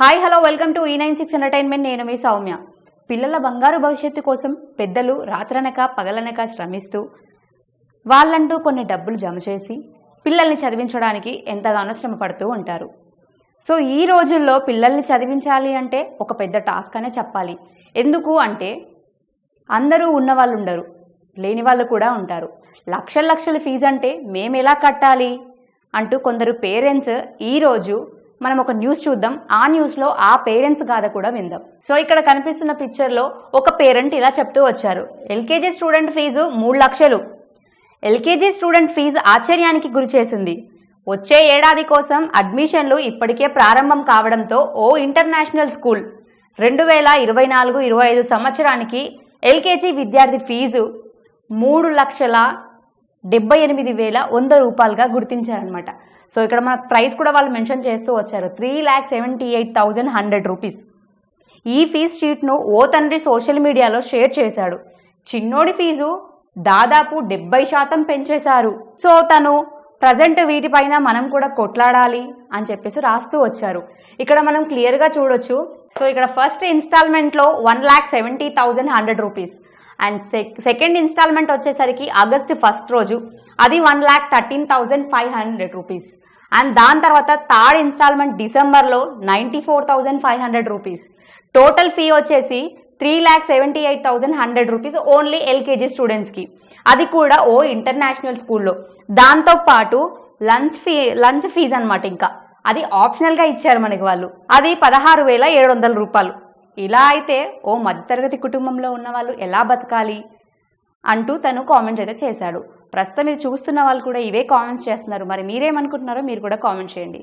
Hi hello welcome to ఈ nine six entertainment నేను మీ సౌమ్య. పిల్లల బంగారు భవిష్యత్తు కోసం పెద్దలు రాత్రనక పగలనక శ్రమిస్తూ వాళ్ళంటూ కొన్ని డబ్బులు జమ చేసి పిల్లల్ని చదివించడానికి ఎంతగానో శ్రమ పడుతూ ఉంటారు. సో ఈ రోజుల్లో పిల్లల్ని చదివించాలి అంటే ఒక పెద్ద టాస్క్ అనే చెప్పాలి. ఎందుకు అంటే అందరూ ఉన్న వాళ్ళు ఉండరు లేని వాళ్ళు కూడా ఉంటారు. లక్షల లక్షల ఫీజు అంటే మేము ఎలా కట్టాలి? అంటూ కొందరు పేరెంట్స్ ఈరోజు మనం ఒక న్యూస్ చూద్దాం. ఆ న్యూస్లో ఆ పేరెంట్స్ గాథ కూడా విందాం. సో ఇక్కడ కనిపిస్తున్న పిక్చర్లో ఒక పేరెంట్ ఇలా చెప్తూ వచ్చారు. ఎల్కేజీ స్టూడెంట్ ఫీజు మూడు లక్షలు. ఎల్కేజీ స్టూడెంట్ ఫీజు ఆశ్చర్యానికి గురి చేసింది. వచ్చే ఏడాది కోసం అడ్మిషన్లు ఇప్పటికే ప్రారంభం కావడంతో ఓ ఇంటర్నేషనల్ స్కూల్ రెండు వేల ఇరవై నాలుగు ఇరవై ఐదు సంవత్సరానికి ఎల్కేజీ విద్యార్థి ఫీజు మూడు లక్షల డెబ్బై ఎనిమిది వేల వంద రూపాయలుగా గుర్తించారనమాట సో ఇక్కడ మన ప్రైస్ కూడా వాళ్ళు మెన్షన్ చేస్తూ వచ్చారు. Three lakh seventy eight thousand hundred rupees. ఈ ఫీజ్ షీట్ను ఓ తండ్రి సోషల్ మీడియాలో షేర్ చేశాడు. చిన్నోడి ఫీజు దాదాపు డెబ్బై శాతం పెంచేశారు. సో తను ప్రజెంట్ వీటిపైన మనం కూడా కొట్లాడాలి అని చెప్పేసి రాస్తూ వచ్చారు. ఇక్కడ మనం క్లియర్గా చూడొచ్చు. సో ఇక్కడ first ఇన్స్టాల్మెంట్లో one lakh seventy thousand hundred rupees. And second installment వచ్చేసరికి ఆగస్ట్ ఫస్ట్ రోజు. అది one lakh thirteen thousand five hundred rupees and దాని తర్వాత థర్డ్ ఇన్స్టాల్మెంట్ డిసెంబర్లో ninety four thousand five hundred rupees total fee వచ్చేసి three lakh seventy eight thousand hundred rupees only LKG స్టూడెంట్స్కి అది కూడా ఓ ఇంటర్నేషనల్ స్కూల్లో దాంతో పాటు లంచ్ ఫీ లంచ్ ఫీజు అనమాట ఇంకా. అది ఆప్షనల్గా ఇచ్చారు మనకి వాళ్ళు. అది పదహారు వేల ఏడు వందల రూపాయలు. ఇలా అయితే ఓ మధ్యతరగతి కుటుంబంలో ఉన్న వాళ్ళు ఎలా బతకాలి? అంటూ తను కామెంట్స్ అయితే చేశాడు. ప్రస్తుతం మీరు చూస్తున్న వాళ్ళు కూడా ఇవే కామెంట్స్ చేస్తున్నారు. మరి మీరేమనుకుంటున్నారో మీరు కూడా కామెంట్ చేయండి.